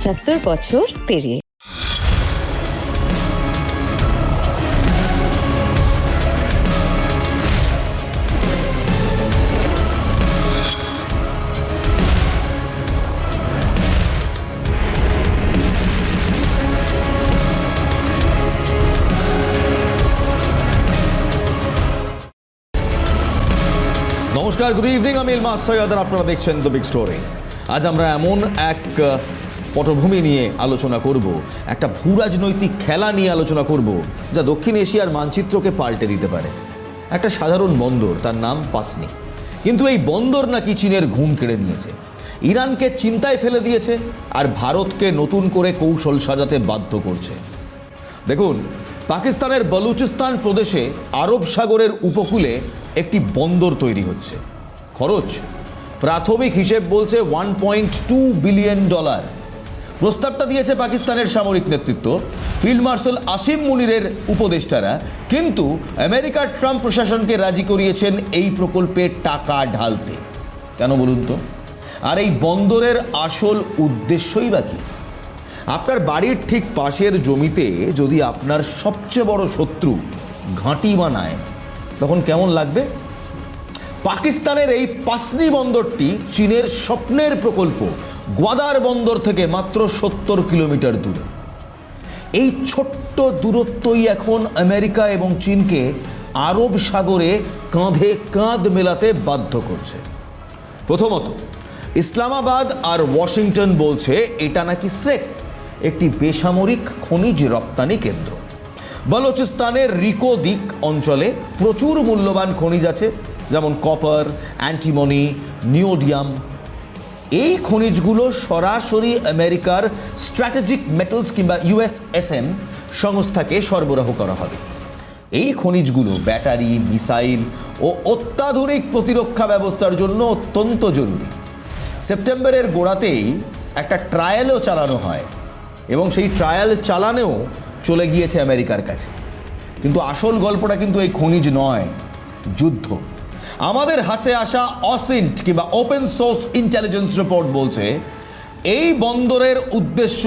পঁচাত্তর বছর পেরিয়ে। নমস্কার গুড ইভিনিং আমি ইলমাস সৈয়দ আপনারা দেখছেন দ্য বিগ স্টোরি আজ আমরা এমন এক পটভূমি নিয়ে আলোচনা করব, একটা ভূ রাজনৈতিক খেলা নিয়ে আলোচনা করব, যা দক্ষিণ এশিয়ার মানচিত্রকে পাল্টে দিতে পারে। একটা সাধারণ বন্দর, তার নাম পাসনি। কিন্তু এই বন্দর নাকি চীনের ঘুম কেড়ে নিয়েছে। ইরানকে চিন্তায় ফেলে দিয়েছে আর ভারতকে নতুন করে কৌশল সাজাতে বাধ্য করছে। দেখুন, পাকিস্তানের বলুচিস্তান প্রদেশে আরব সাগরের উপকূলে একটি বন্দর তৈরি হচ্ছে। খরচ? প্রাথমিক হিসেব বলছে one point two billion dollar প্রস্তাবটা দিয়েছে পাকিস্তানের সামরিক নেতৃত্ব। ফিল্ড মার্শাল আসিম মুনিরের উপদেষ্টারা। কিন্তু আমেরিকার ট্রাম্প প্রশাসনকে রাজি করিয়েছেন এই প্রকল্পে টাকা ঢালতে। কেন বলুন তো? আর এই বন্দরের আসল উদ্দেশ্যই বা কী? আপনার বাড়ির ঠিক পাশের জমিতে যদি আপনার সবচেয়ে বড় শত্রু ঘাঁটি বানায়, তখন কেমন লাগবে? পাকিস্তানের এই পাসনি বন্দরটি চীনের স্বপ্নের প্রকল্প। গোয়াদার বন্দর থেকে মাত্র সত্তর কিলোমিটার দূরে। এই ছোট্ট দূরত্বই এখন আমেরিকা এবং চীনকে আরব সাগরে কাঁধে কাঁধ মেলাতে বাধ্য করছে। প্রথমত, ইসলামাবাদ আর ওয়াশিংটন বলছে এটা নাকি স্রেফ একটি বেসামরিক খনিজ রপ্তানি কেন্দ্র। বালোচিস্তানের রিকো দিক অঞ্চলে প্রচুর মূল্যবান খনিজ আছে, যেমন কপার, অ্যান্টিমনি, নিওডিয়াম এই খনিজগুলো সরাসরি আমেরিকার স্ট্র্যাটেজিক মেটালস কিংবা ইউএসএসএম সংস্থাকে সরবরাহ করা হবে। এই খনিজগুলো ব্যাটারি, মিসাইল ও অত্যাধুনিক প্রতিরক্ষা ব্যবস্থার জন্য অত্যন্ত জরুরি। সেপ্টেম্বরের গোড়াতেই একটা ট্রায়ালও চালানো হয় এবং সেই ট্রায়াল চালানেও চলে গিয়েছে আমেরিকার কাছে। কিন্তু আসল গল্পটা কিন্তু এই খনিজ নয়, যুদ্ধ। আমাদের হাতে আসা অসিন্ট কিংবা ওপেন সোর্স ইন্টেলিজেন্স রিপোর্ট বলছে, এই বন্দরের উদ্দেশ্য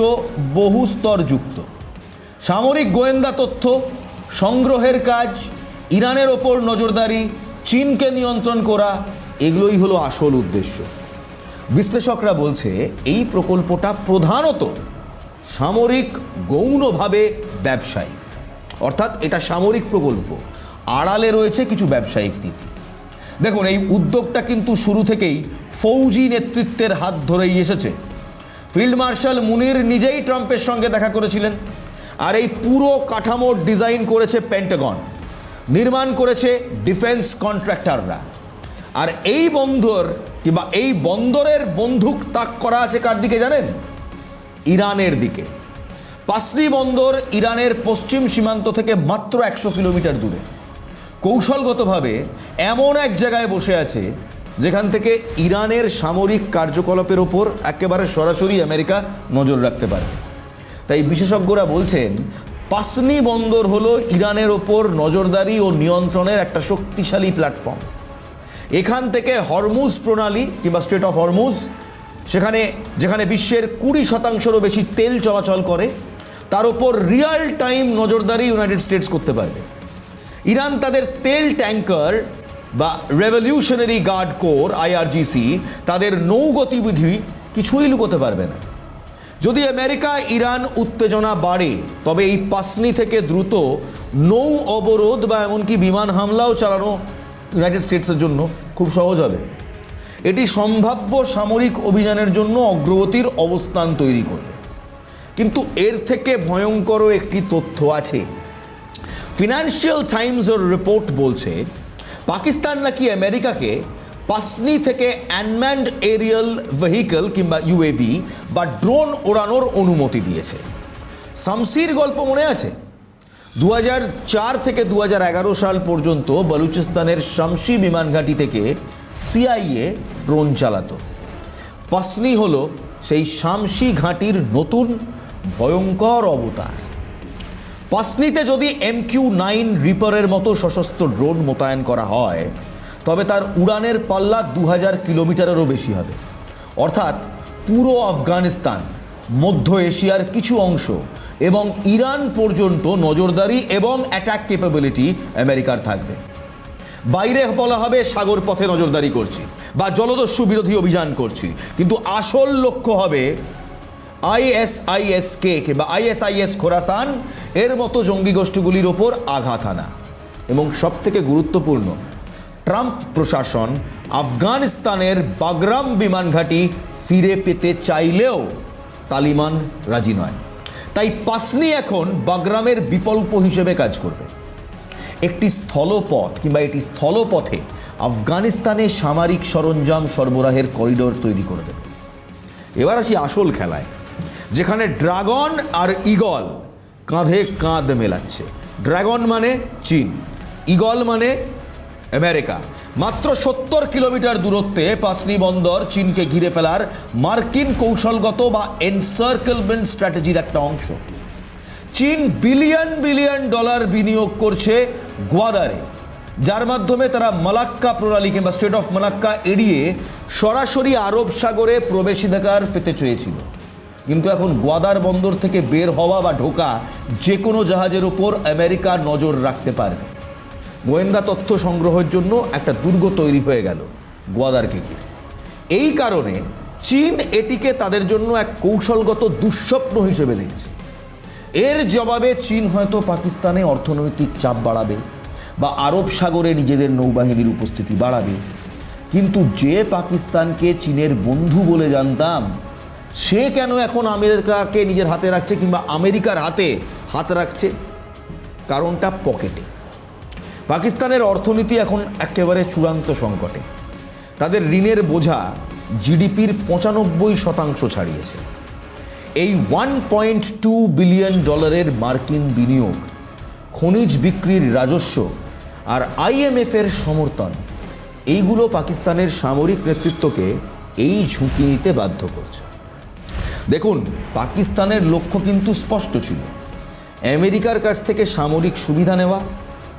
বহু স্তরযুক্ত সামরিক গোয়েন্দা তথ্য, সংগ্রহের কাজ, ইরানের ওপর নজরদারি, চীনকে নিয়ন্ত্রণ করা, এগুলোই হলো আসল উদ্দেশ্য। বিশ্লেষকরা বলছে, এই প্রকল্পটা প্রধানত সামরিক গৌণভাবে ব্যবসায়িক। অর্থাৎ এটা সামরিক প্রকল্প। আড়ালে রয়েছে কিছু ব্যবসায়িক নীতি। দেখুন, এই উদ্যোগটা কিন্তু শুরু থেকেই ফৌজি নেতৃত্বের হাত ধরেই এসেছে। ফিল্ড মার্শাল মুনির নিজেই ট্রাম্পের সঙ্গে দেখা করেছিলেন, আর এই পুরো কাঠামোর ডিজাইন করেছে পেন্টাগন নির্মাণ করেছে ডিফেন্স কন্ট্রাক্টররা। আর এই বন্দর কিংবা এই বন্দরের বন্দুক তাক করা আছে কার দিকে জানেন? ইরানের দিকে। পাসরি বন্দর ইরানের পশ্চিম সীমান্ত থেকে মাত্র একশো কিলোমিটার দূরে। কৌশলগতভাবে এমন এক জায়গায় বসে আছে, যেখান থেকে ইরানের সামরিক কার্যকলাপের ওপর একেবারে সরাসরি আমেরিকা নজর রাখতে পারে। তাই বিশেষজ্ঞরা বলছেন, পাসনি বন্দর হলো ইরানের ওপর নজরদারি ও নিয়ন্ত্রণের একটা শক্তিশালী প্ল্যাটফর্ম। এখান থেকে হরমুজ প্রণালী কিংবা স্টেট অফ হরমুজ, সেখানে, যেখানে বিশ্বের কুড়ি শতাংশেরও বেশি তেল চলাচল করে, তার উপর রিয়াল টাইম নজরদারি ইউনাইটেড স্টেটস করতে পারবে। ইরান তাদের তেল ট্যাঙ্কার বা রেভলিউশনারি গার্ড কোর, আইআরজিসি, তাদের নৌ গতিবিধি কিছুই লুকোতে পারবে না। যদি আমেরিকা, ইরান উত্তেজনা বাড়ে, তবে এই পাসনি থেকে দ্রুত নৌ অবরোধ বা এমনকি বিমান হামলাও চালানো ইউনাইটেড স্টেটসের জন্য খুব সহজ হবে। এটি সম্ভাব্য সামরিক অভিযানের জন্য অগ্রগতির অবস্থান তৈরি করবে। কিন্তু এর থেকে ভয়ঙ্কর একটি তথ্য আছে। ফিনান্সিয়াল টাইমসের রিপোর্ট বলছে, পাকিস্তান নাকি আমেরিকাকে পাসনি থেকে অ্যানম্যান্ড এরিয়াল ভেহিকল কিংবা ইউএভি বা ড্রোন ওড়ানোর অনুমতি দিয়েছে। শামসির গল্প মনে আছে? দু চার থেকে দু হাজার এগারো সাল পর্যন্ত বলুচিস্তানের শামসি বিমান ঘাঁটি থেকে সিআইএ ড্রোন চালাতো। পাসনি হলো সেই শামসি ঘাঁটির নতুন ভয়ঙ্কর অবতার। পাসনিতে যদি এম কিউ নাইন রিপারের মতো সশস্ত্র ড্রোন মোতায়েন করা হয়, তবে তার উড়ানের পাল্লা দু হাজার কিলোমিটারেরও বেশি হবে। অর্থাৎ পুরো আফগানিস্তান, মধ্য এশিয়ার কিছু অংশ এবং ইরান পর্যন্ত নজরদারি এবং অ্যাটাক ক্যাপাবিলিটি আমেরিকার থাকবে। বাইরে বলা হবে সাগর পথে নজরদারি করছি বা জলদস্যু বিরোধী অভিযান করছি, কিন্তু আসল লক্ষ্য হবে আইএসআইএসকে কিংবা আইএসআইএস খোরাসান, এর মতো জঙ্গি গোষ্ঠীগুলির ওপর আঘাত আনা এবং সব থেকে গুরুত্বপূর্ণ, ট্রাম্প প্রশাসন আফগানিস্তানের বাগরাম বিমান ঘাঁটি ফিরে পেতে চাইলেও তালিবান রাজি নয়। তাই পাসনি এখন বাগরামের বিকল্প হিসেবে কাজ করবে। একটি স্থলপথ কিংবা এটি স্থলপথে আফগানিস্তানে সামরিক সরঞ্জাম সরবরাহের করিডোর তৈরি করে দেবে। এবার আসি আসল খেলায়। যেখানে ড্রাগন আর ইগল কাঁধে কাঁধ মেলাচ্ছে। ড্রাগন মানে চীন ইগল মানে আমেরিকা। মাত্র সত্তর কিলোমিটার দূরত্বে পাসনি বন্দর চীনকে ঘিরে ফেলার মার্কিন কৌশলগত বা এনসার্কেলমেন্ট স্ট্র্যাটেজির একটা অংশ। চীন বিলিয়ন বিলিয়ন ডলার বিনিয়োগ করছে গোয়াদারে, যার মাধ্যমে তারা মালাক্কা প্রণালী কিংবা স্টেট অফ মালাক্কা এড়িয়ে সরাসরি আরব সাগরে প্রবেশাধিকার পেতে চেয়েছিল। কিন্তু এখন গোয়াদার বন্দর থেকে বের হওয়া বা ঢোকা যে কোনো জাহাজের উপর আমেরিকা নজর রাখতে পারবে। গোয়েন্দা তথ্য সংগ্রহের জন্য একটা দুর্গ তৈরি হয়ে গেল গোয়াদারকে ঘিরে এই কারণে চীন এটিকে তাদের জন্য এক কৌশলগত দুঃস্বপ্ন হিসেবে দেখছে। এর জবাবে চীন হয়তো পাকিস্তানে অর্থনৈতিক চাপ বাড়াবে বা আরব সাগরে নিজেদের নৌবাহিনীর উপস্থিতি বাড়াবে। কিন্তু যে পাকিস্তানকে চীনের বন্ধু বলে জানতাম সে কেন এখন আমেরিকাকে নিজের হাতে রাখছে কিংবা আমেরিকার হাতে হাত রাখছে? কারণটা পকেটে। পাকিস্তানের অর্থনীতি এখন একেবারে চূড়ান্ত সংকটে। তাদের ঋণের বোঝা জিডিপির পঁচানব্বই শতাংশ ছাড়িয়েছে। এই ওয়ান পয়েন্ট টু বিলিয়ন ডলারের মার্কিন বিনিয়োগ, খনিজ বিক্রির রাজস্ব আর আইএমএফের সমর্থন, এইগুলো পাকিস্তানের সামরিক নেতৃত্বকে এই ঝুঁকি নিতে বাধ্য করছে। দেখুন, পাকিস্তানের লক্ষ্য কিন্তু স্পষ্ট ছিল। আমেরিকার কাছ থেকে সামরিক সুবিধা নেওয়া,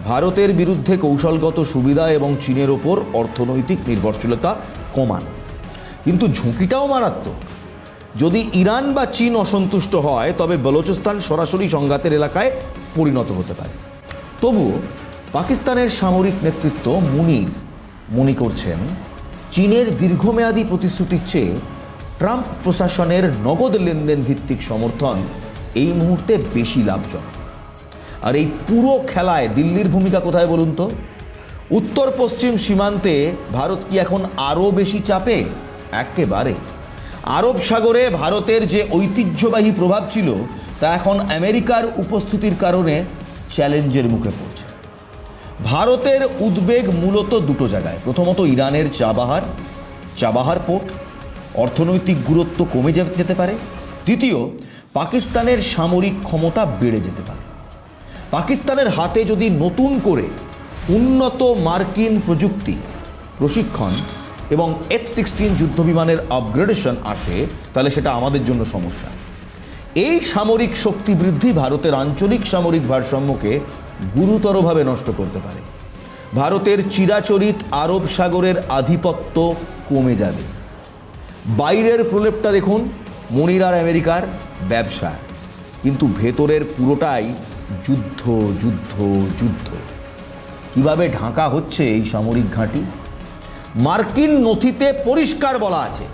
ভারতের বিরুদ্ধে কৌশলগত সুবিধা এবং চীনের ওপর অর্থনৈতিক নির্ভরশীলতা কমান। কিন্তু ঝুঁকিটাও মারাত্মক। যদি ইরান বা চীন অসন্তুষ্ট হয়, তবে বলোচিস্তান সরাসরি সংঘাতের এলাকায় পরিণত হতে পারে। তবুও পাকিস্তানের সামরিক নেতৃত্ব মুনির, মনে করছেন, চীনের দীর্ঘমেয়াদী প্রতিশ্রুতির চেয়ে ট্রাম্প প্রশাসনের নগদ লেনদেন ভিত্তিক সমর্থন এই মুহূর্তে বেশি লাভজনক। আর এই পুরো খেলায় দিল্লির ভূমিকা কোথায় বলুন তো? উত্তর পশ্চিম সীমান্তে ভারত কি এখন আরও বেশি চাপে? একেবারে। আরব সাগরে ভারতের যে ঐতিহ্যবাহী প্রভাব ছিল, তা এখন আমেরিকার উপস্থিতির কারণে চ্যালেঞ্জের মুখে পড়ছে। ভারতের উদ্বেগ মূলত দুটো জায়গায়। প্রথমত ইরানের চাবাহার চাবাহার পোর্ট। অর্থনৈতিক গুরুত্ব কমে যেতে পারে। তৃতীয় পাকিস্তানের সামরিক ক্ষমতা বেড়ে যেতে পারে। পাকিস্তানের হাতে যদি নতুন করে উন্নত মার্কিন প্রযুক্তি, প্রশিক্ষণ এবং এফ সিক্সটিন যুদ্ধবিমানের আপগ্রেডেশন আসে, তাহলে সেটা আমাদের জন্য সমস্যা। এই সামরিক শক্তি বৃদ্ধি ভারতের আঞ্চলিক সামরিক ভারসাম্যকে গুরুতরভাবে নষ্ট করতে পারে। ভারতের চিরাচরিত আরব সাগরের আধিপত্য কমে যাবে। বাইরের প্রলেপটা দেখুন, মনির আর আমেরিকার ব্যবসা। কিন্তু ভেতরের পুরোটাই যুদ্ধ যুদ্ধ যুদ্ধ। কীভাবে ঢাকা হচ্ছে এই সামরিক ঘাঁটি? মার্কিন নথিতে পরিষ্কার বলা আছে,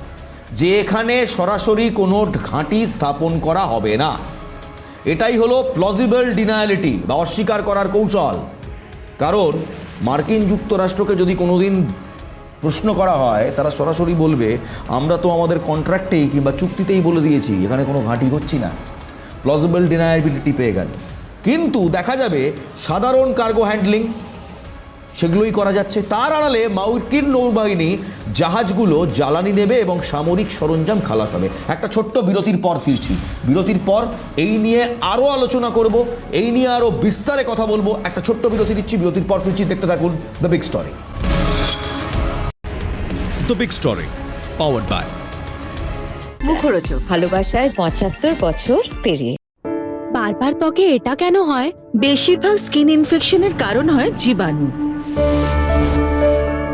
যে এখানে সরাসরি কোনো ঘাঁটি স্থাপন করা হবে না। এটাই হলো প্লজিবল ডিনায়ালিটি বা অস্বীকার করার কৌশল। কারণ মার্কিন যুক্তরাষ্ট্রকে যদি কোনোদিন প্রশ্ন করা হয়, তারা সরাসরি বলবে, আমরা তো আমাদের কন্ট্রাক্টেই কিংবা চুক্তিতেই বলে দিয়েছি, এখানে কোনো ঘাঁটি হচ্ছি না। প্লজিবল ডিনায়াবিলিটি পেয়ে গেল। কিন্তু দেখা যাবে, সাধারণ কার্গো হ্যান্ডলিং সেগুলোই করা যাচ্ছে। তার আড়ালে মার্কিন নৌবাহিনী জাহাজগুলো জ্বালানি নেবে এবং সামরিক সরঞ্জাম খালাস হবে। একটা ছোট্ট বিরতির পর ফিরছি। বিরতির পর এই নিয়ে আরও আলোচনা করব, এই নিয়ে আরও বিস্তারে কথা বলব। একটা ছোট্ট বিরতি দিচ্ছি, বিরতির পর ফিরছি। দেখতে থাকুন the big story Big Story, powered by মুখরোচক ভালোবাসায় পঁচাত্তর বছর পেরিয়ে। বারবার ত্বকে এটা কেন হয়? বেশিরভাগ স্কিন ইনফেকশনের কারণ হয় জীবাণু।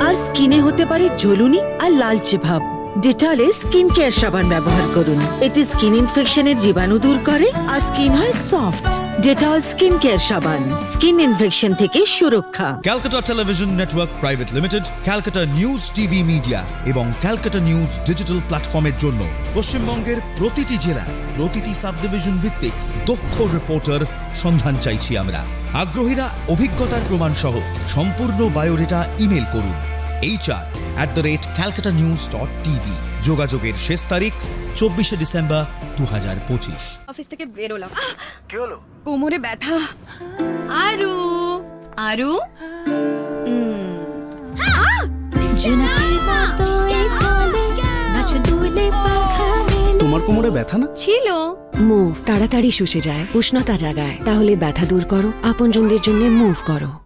আর স্কিনে হতে পারে জ্বলুনি আর লালচে ভাব। ডেটলে স্কিন কেয়ার সাবান ব্যবহার করুন। এটি স্কিন ইনফেকশনের জীবাণু দূর করে আর স্কিন হয় সফট ডেটল স্কিন কেয়ার সাবান স্কিন ইনফেকশন থেকে সুরক্ষা। Calcutta television network private limited Calcutta news TV media এবং ক্যালকাটা নিউজ ডিজিটাল প্ল্যাটফর্মের জন্য পশ্চিমবঙ্গের প্রতিটি জেলা, প্রতিটি সাব ডিভিশন ভিত্তিক দক্ষ রিপোর্টার সন্ধান চাইছি আমরা। আগ্রহীরা অভিজ্ঞতার প্রমাণ সহ সম্পূর্ণ বায়োডেটা ইমেল করুন। HR at the rate Calcutta news dot TV যোগাযোগের শেষ তারিখ চব্বিশে ডিসেম্বর দু হাজার পঁচিশ। অফিস থেকে বেরোলাম কি হলো? কোমরে ব্যথা। আরু। আরু? তোমার কোমরে ব্যথা না? ছিল। মুভ তাড়াতাড়ি শুষে যায় উষ্ণতা জাগায়। তাহলে ব্যথা দূর করো আপনজনদের জন্য মুভ করো।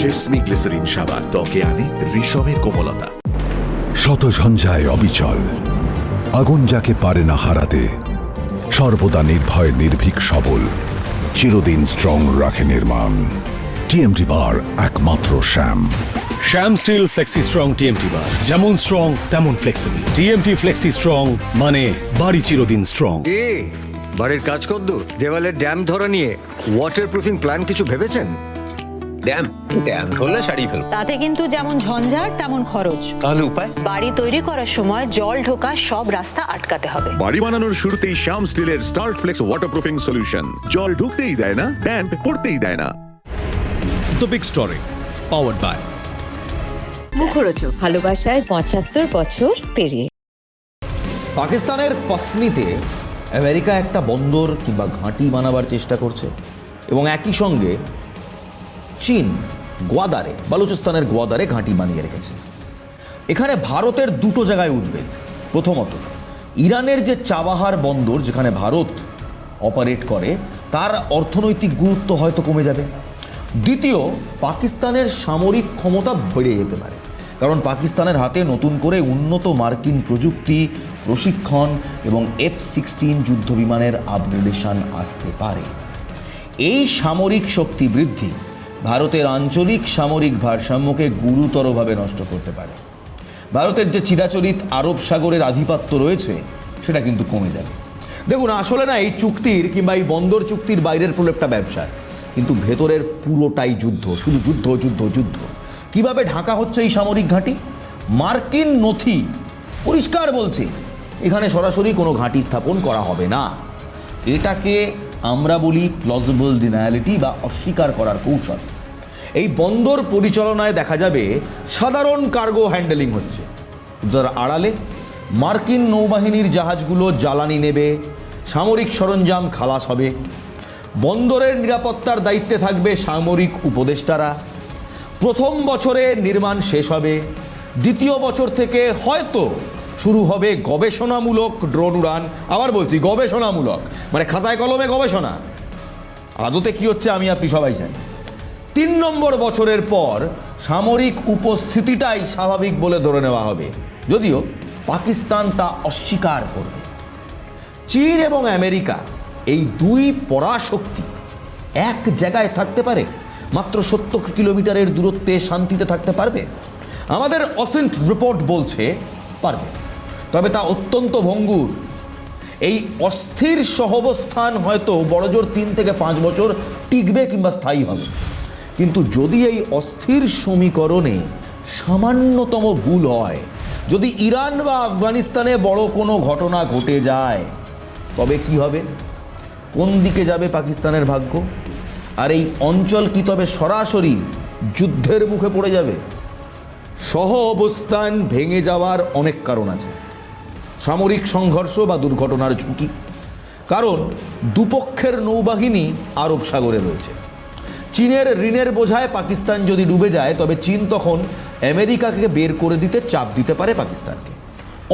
জেসমি গ্লিসারিন সাবান ত্বকে আনে রেশমের কোমলতা। শত ঝঞ্ঝায় অবিচল। আগুন যাকে পারে না হারাতে সর্বদা নির্ভয় নির্ভীক সবল চিরদিন স্ট্রং রাখে নির্মাণ। টিএমটি বার একমাত্র Shyam. Shyam steel flexi strong TMT bar যেমন স্ট্রং তেমন ফ্লেক্সিবল টিএমটি ফ্লেক্সি স্ট্রং মানে বাড়ি চিরদিন স্ট্রং বাড়ির কাজ কদ্দূর দেওয়ালে ড্যাম ধরা নিয়ে ওয়াটার প্রুফিং প্ল্যান কিছু ভেবেছেন? ড্যাম? ড্যাম ধরলে ফেলব। তাতে কিন্তু যেমন ঝঞ্ঝাট তেমন খরচ। তাহলে উপায়? বাড়ি তৈরি করার সময় জল ঢোকা সব রাস্তা আটকাতে হবে। বাড়ি বানানোর শুরুতেই শ্যাম স্টিলের স্টার্ট ফ্লেক্স ওয়াটারপ্রুফিং সলিউশন জল ঢুকতেই দেয় না ড্যাম্প পড়তেই দেয় না। The big story powered by Mukharochak ভালোবাসায় পঁচাত্তর বছর পেরিয়ে। পাকিস্তানের পসনিতে আমেরিকা একটা বন্দর কিংবা ঘাঁটি বানাবার চেষ্টা করছে। এবং একই সঙ্গে চীন গোয়াদারে, বালুচিস্তানের গোয়াদারে ঘাঁটি বানিয়ে রেখেছে। এখানে ভারতের দুটো জায়গায় উদ্বেগ। প্রথমত, ইরানের যে চাবাহার বন্দর, যেখানে ভারত অপারেট করে, তার অর্থনৈতিক গুরুত্ব হয়তো কমে যাবে। দ্বিতীয়, পাকিস্তানের সামরিক ক্ষমতা বেড়ে যেতে পারে। কারণ পাকিস্তানের হাতে নতুন করে উন্নত মার্কিন প্রযুক্তি, প্রশিক্ষণ এবং এফ সিক্সটিন যুদ্ধ বিমানের আপগ্রেডেশন আসতে পারে। এই সামরিক শক্তি বৃদ্ধি ভারতের আঞ্চলিক সামরিক ভারসাম্যকে গুরুতরভাবে নষ্ট করতে পারে। ভারতের যে চিরাচরিত আরব সাগরের আধিপত্য রয়েছে, সেটা কিন্তু কমে যাবে। দেখুন, আসলে না, এই চুক্তির কিংবা এই বন্দর চুক্তির বাইরের প্রলেপটা ব্যবসা কিন্তু ভেতরের পুরোটাই যুদ্ধ, শুধু যুদ্ধ যুদ্ধ যুদ্ধ। কীভাবে ঢাকা হচ্ছে এই সামরিক ঘাঁটি? মার্কিন নথি। পরিষ্কার বলছে, এখানে সরাসরি কোনো ঘাঁটি স্থাপন করা হবে না। এটাকে আমরা বলি প্লজিবল ডিনায়ালিটি বা অস্বীকার করার কৌশল। এই বন্দর পরিচালনায় দেখা যাবে সাধারণ কার্গো হ্যান্ডেলিং হচ্ছে। তার আড়ালে মার্কিন নৌবাহিনীর জাহাজগুলো জ্বালানি নেবে, সামরিক সরঞ্জাম খালাস হবে। বন্দরের নিরাপত্তার দায়িত্বে থাকবে সামরিক উপদেষ্টারা। প্রথম বছরে নির্মাণ শেষ হবে। দ্বিতীয় বছর থেকে হয়তো শুরু হবে গবেষণামূলক ড্রোন উড়ান। আবার বলছি, গবেষণামূলক। মানে খাতায় কলমে গবেষণা। আদতে কি হচ্ছে আমি আপনি সবাই জানি। তিন নম্বর বছরের পর সামরিক উপস্থিতিটাই স্বাভাবিক বলে ধরে নেওয়া হবে। যদিও পাকিস্তান তা অস্বীকার করবে। চীন এবং আমেরিকা এই দুই পরাশক্তি এক জায়গায় থাকতে পারে? মাত্র সত্তর কিলোমিটারের দূরত্বে শান্তিতে থাকতে পারবে? আমাদের অসেন্ট রিপোর্ট বলছে পারবে। তবে তা অত্যন্ত ভঙ্গুর। এই অস্থির সহবস্থান হয়তো বড়জোর তিন থেকে পাঁচ বছর টিকবে কিংবা স্থায়ী হবে। কিন্তু যদি এই অস্থির সমীকরণে সামান্যতম ভুল হয়, যদি ইরান বা আফগানিস্তানে বড় কোনো ঘটনা ঘটে যায়, তবে কি হবে? কোন দিকে যাবে পাকিস্তানের ভাগ্য? আর এই অঞ্চল কি তবে সরাসরি যুদ্ধের মুখে পড়ে যাবে? সহ অবস্থান ভেঙে যাওয়ার অনেক কারণ আছে। সামরিক সংঘর্ষ বা দুর্ঘটনার ঝুঁকি। কারণ দুপক্ষের নৌবাহিনী আরব সাগরে রয়েছে। চীনের ঋণের বোঝায় পাকিস্তান যদি ডুবে যায়, তবে চীন তখন আমেরিকাকে বের করে দিতে চাপ দিতে পারে পাকিস্তানকে।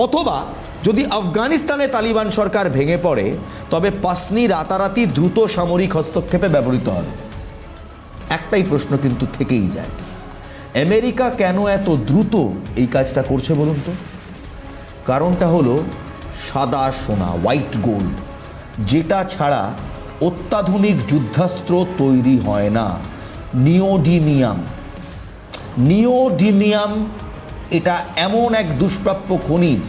অথবা যদি আফগানিস্তানে তালিবান সরকার ভেঙে পড়ে তবে পাসনি রাতারাতি দ্রুত সামরিক হস্তক্ষেপে ব্যবহৃত হবে। একটাই প্রশ্ন কিন্তু থেকেই যায়। আমেরিকা কেন এত দ্রুত এই কাজটা করছে বলুন তো? কারণটা হলো সাদা সোনা হোয়াইট গোল্ড যেটা ছাড়া অত্যাধুনিক যুদ্ধাস্ত্র তৈরি হয় না। নিওডিমিয়াম। নিওডিমিয়াম, এটা এমন এক দুষ্প্রাপ্য খনিজ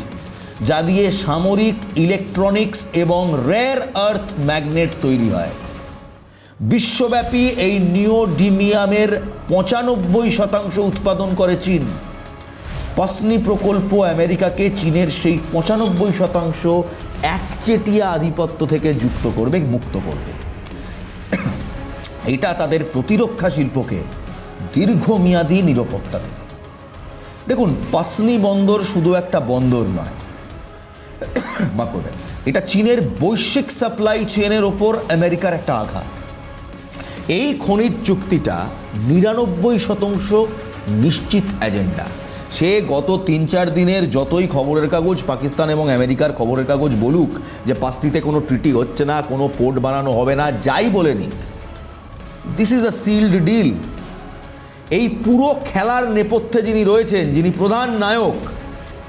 যা দিয়ে সামরিক ইলেকট্রনিক্স এবং রেয়ার আর্থ ম্যাগনেট তৈরি হয়। বিশ্বব্যাপী এই নিওডিমিয়ামের পঁচানব্বই শতাংশ উৎপাদন করে চীন। পাসনি প্রকল্প আমেরিকাকে চীনের সেই পঁচানব্বই শতাংশ একচেটিয়া আধিপত্য থেকে যুক্ত করবে, মুক্ত করবে। এটা তাদের প্রতিরক্ষা শিল্পকে দীর্ঘমেয়াদী নিরাপত্তা দেবে। দেখুন, পাসনি বন্দর শুধু একটা বন্দর নয় মা করবেন। এটা চীনের বৈশ্বিক সাপ্লাই চেনের ওপর আমেরিকার একটা আঘাত। এই খনিজ চুক্তিটা নিরানব্বই শতাংশ নিশ্চিত এজেন্ডা সে গত তিন চার দিনের যতই খবরের কাগজ পাকিস্তান এবং আমেরিকার খবরের কাগজ বলুক যে পাঁচটিতে কোনো ট্রিটি হচ্ছে না, কোনো পোর্ট বানানো হবে না, যাই বলে Nick this is a sealed deal এই পুরো খেলার নেপথ্যে যিনি রয়েছেন, যিনি প্রধান নায়ক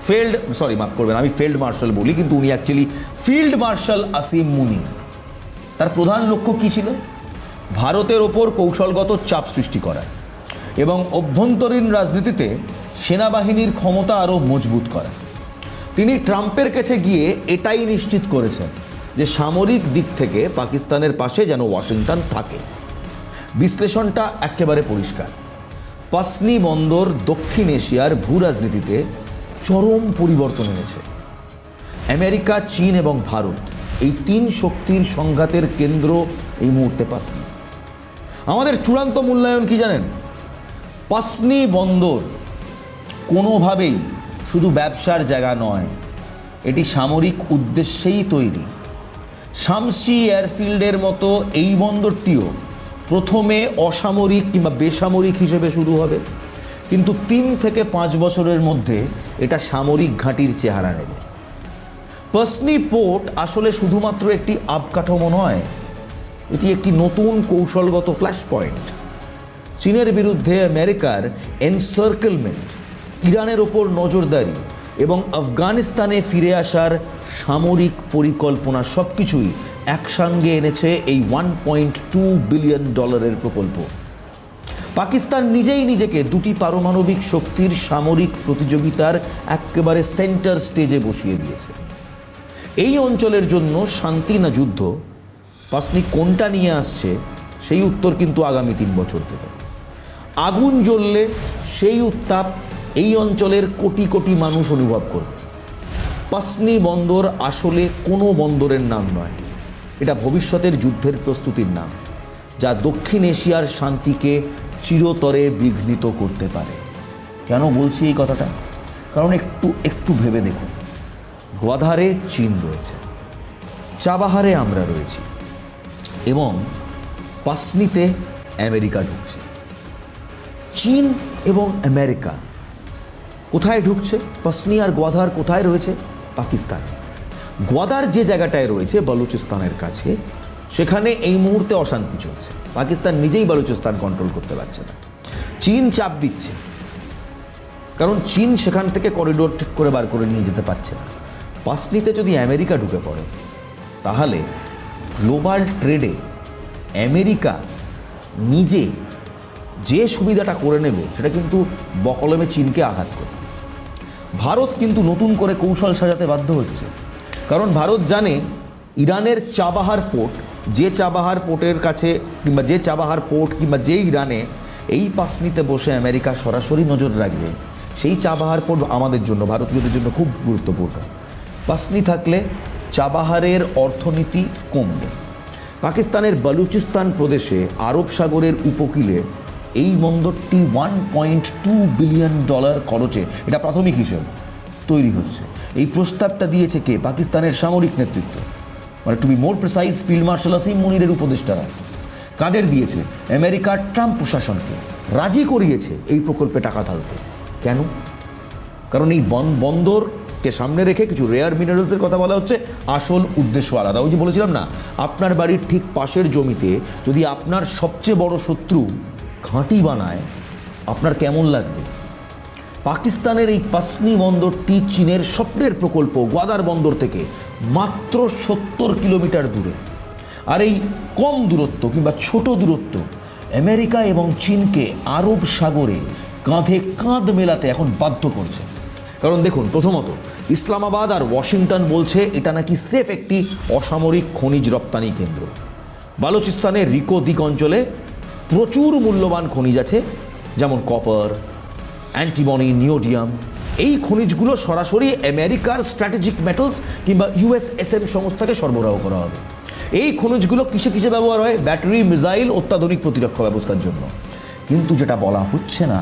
ফেল্ড সরি মাফ করবেন, আমি ফেল্ড মার্শাল বলি, কিন্তু উনি actually field marshal Asim Munir তার প্রধান লক্ষ্য কী ছিল? ভারতের ওপর কৌশলগত চাপ সৃষ্টি করা এবং অভ্যন্তরীণ রাজনীতিতে সেনাবাহিনীর ক্ষমতা আরও মজবুত করা। তিনি ট্রাম্পের কাছে গিয়ে এটাই নিশ্চিত করেছেন যে সামরিক দিক থেকে পাকিস্তানের পাশে যেন ওয়াশিংটন থাকে। বিশ্লেষণটা একেবারে পরিষ্কার। পাসনি বন্দর দক্ষিণ এশিয়ার ভূ রাজনীতিতে চরম পরিবর্তন এনেছে। আমেরিকা, চীন এবং ভারত এই তিন শক্তির সংঘাতের কেন্দ্র এই মুহূর্তে পাসনি। আমাদের চূড়ান্ত মূল্যায়ন কি জানেন? পাসনি বন্দর কোনোভাবেই শুধু ব্যবসার জায়গা নয়, এটি সামরিক উদ্দেশ্যেই তৈরি। শামসি এয়ারফিল্ডের মতো এই বন্দরটিও প্রথমে অসামরিক কিংবা বেসামরিক হিসেবে শুরু হবে। কিন্তু তিন থেকে পাঁচ বছরের মধ্যে এটা সামরিক ঘাঁটির চেহারা নেবে। পাসনি পোর্ট আসলে শুধুমাত্র একটি আবকাঠামো নয়, এটি একটি নতুন কৌশলগত ফ্ল্যাশ পয়েন্ট চীনের বিরুদ্ধে আমেরিকার এনসার্কেলমেন্ট, ইরানের ওপর নজরদারি এবং আফগানিস্তানে ফিরে আসার সামরিক পরিকল্পনা সব কিছুই একসঙ্গে এনেছে এই ওয়ান পয়েন্ট টু বিলিয়ন ডলারের প্রকল্প। পাকিস্তান নিজেই নিজেকে দুটি পারমাণবিক শক্তির সামরিক প্রতিযোগিতার একেবারে সেন্টার স্টেজে বসিয়ে দিয়েছে। এই অঞ্চলের জন্য শান্তি না যুদ্ধ? পাসনি কোনটা নিয়ে আসছে? সেই উত্তর কিন্তু আগামী তিন বছর দেবে। আগুন জ্বললে সেই উত্তাপ এই অঞ্চলের কোটি কোটি মানুষ অনুভব করবে। পাসনি বন্দর আসলে কোনো বন্দরের নাম নয়। এটা ভবিষ্যতের যুদ্ধের প্রস্তুতির নাম, যা দক্ষিণ এশিয়ার শান্তিকে চিরতরে বিঘ্নিত করতে পারে। কেন বলছি এই কথাটা? কারণ একটু একটু ভেবে দেখুন। গোয়াধারে চীন রয়েছে, চাবাহারে আমরা রয়েছি, এবং পাসনিতে আমেরিকা ঢুকছে। চীন এবং আমেরিকা কোথায় ঢুকছে? পাসনি আর গোয়াধার কোথায় রয়েছে? পাকিস্তান। গোয়াদার যে জায়গাটায় রয়েছে, বলুচিস্তানের কাছে সেখানে এই মুহূর্তে অশান্তি চলছে। পাকিস্তান নিজেই বলুচিস্তান কন্ট্রোল করতে পারছে না। চীন চাপ দিচ্ছে। কারণ চীন সেখান থেকে করিডোর ঠিক করে বার করে নিয়ে যেতে পারছে না। পাসনিতে যদি আমেরিকা ঢুকে পড়ে, তাহলে গ্লোবাল ট্রেডে আমেরিকা নিজে যে সুবিধাটা করে নেবে, সেটা কিন্তু বকলমে চীনকে আঘাত করবে। ভারত কিন্তু নতুন করে কৌশল সাজাতে বাধ্য হচ্ছে। কারণ ভারত জানে ইরানের চাবাহার পোর্ট যে চাবাহার পোর্টের কাছে কিংবা যে চাবাহার পোর্ট কিংবা যে ইরানে এই পাসনিতে বসে আমেরিকা সরাসরি নজর রাখবে, সেই চাবাহার পোর্ট আমাদের জন্য, ভারতীয়দের জন্য খুব গুরুত্বপূর্ণ। পাসনি থাকলে চাবাহারের অর্থনীতি কমবে। পাকিস্তানের বালুচিস্তান প্রদেশে আরব সাগরের উপকূলে এই বন্দরটি one point two billion dollar খরচে, এটা প্রাথমিক হিসেব, তৈরি হচ্ছে। এই প্রস্তাবটা দিয়েছে কে? পাকিস্তানের সামরিক নেতৃত্ব। মানে to be more precise field marshal Asim মুনিরের উপদেষ্টারা কাদের দিয়েছে? আমেরিকার ট্রাম্প প্রশাসনকে। রাজি করিয়েছে এই প্রকল্পে টাকা ঢালতে। কেন? কারণ এই বন বন্দরকে সামনে রেখে কিছু রেয়ার মিনারেলসের কথা বলা হচ্ছে। আসল উদ্দেশ্য আলাদা। ওই যে বলেছিলাম না, আপনার বাড়ির ঠিক পাশের জমিতে যদি আপনার সবচেয়ে বড় শত্রু ঘাঁটি বানায়, আপনার কেমন লাগবে? পাকিস্তানের এই পাসনি বন্দরটি চীনের স্বপ্নের প্রকল্প, গোয়াদার বন্দর থেকে। মাত্র সত্তর কিলোমিটার দূরে। আর এই কম দূরত্ব কিংবা ছোট দূরত্ব আমেরিকা এবং চীনকে আরব সাগরে কাঁধে কাঁধ মেলাতে এখন বাধ্য করছে। কারণ দেখুন, প্রথমত ইসলামাবাদ আর ওয়াশিংটন বলছে এটা নাকি সেফ একটি অসামরিক খনিজ রপ্তানি কেন্দ্র। বালুচিস্তানের রিকো দিক অঞ্চলে প্রচুর মূল্যবান খনিজ আছে, যেমন কপার অ্যান্টিমনি নিওডিয়াম এই খনিজগুলো সরাসরি আমেরিকার স্ট্র্যাটেজিক মেটালস কিংবা ইউএসএসএম সংস্থাকে সরবরাহ করা হবে। এই খনিজগুলো কিসে কিসে ব্যবহার হয়? ব্যাটারি, মিসাইল, অত্যাধুনিক প্রতিরক্ষা ব্যবস্থার জন্য। কিন্তু যেটা বলা হচ্ছে না,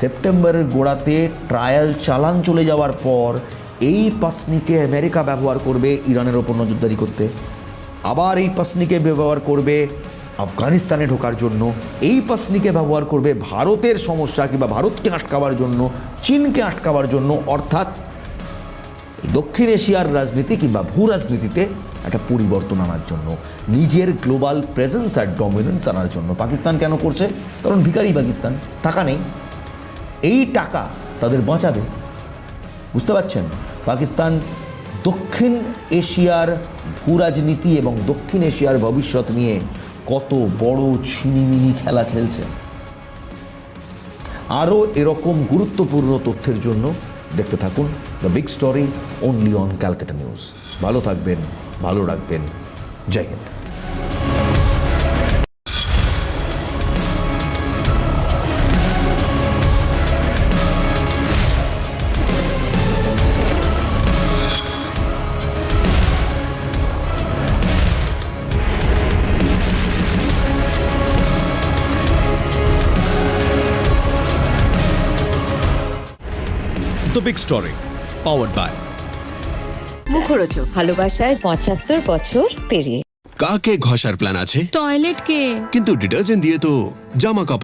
সেপ্টেম্বরের গোড়াতে ট্রায়াল চালান চলে যাওয়ার পর এই পাসনিকে আমেরিকা ব্যবহার করবে ইরানের ওপর নজরদারি করতে। আবার এই পাসনিকে ব্যবহার করবে আফগানিস্তানে ঢোকার জন্য, এই পাসনিকে ব্যবহার করবে ভারতের সমস্যা কিংবা ভারতকে আটকাবার জন্য, চীনকে আটকাবার জন্য, অর্থাৎ দক্ষিণ এশিয়ার রাজনীতি কিংবা ভূ রাজনীতিতে একটা পরিবর্তন আনার জন্য, নিজের গ্লোবাল প্রেজেন্স আর ডমিনেন্স আনার জন্য। পাকিস্তান কেন করছে? কারণ ভিখারি পাকিস্তান, টাকা নেই। এই টাকা তাদের বাঁচাবে। বুঝতে পারছেন? পাকিস্তান দক্ষিণ এশিয়ার ভূ রাজনীতি এবং দক্ষিণ এশিয়ার ভবিষ্যৎ নিয়ে কত বড় ছিনিমিনি খেলা খেলছেন আরও এরকম গুরুত্বপূর্ণ তথ্যের জন্য দেখতে থাকুন the big story only on Calcutta news ভালো থাকবেন, ভালো রাখবেন। Jai Hind. Big story powered by Mukharochak ভালোবাসায় পঁচাত্তর বছর পেরিয়ে। কাকে ঘষার প্ল্যান আছে? টয়লেট কে। কিন্তু ডিটারজেন্ট দিয়ে তো জামা কাপড়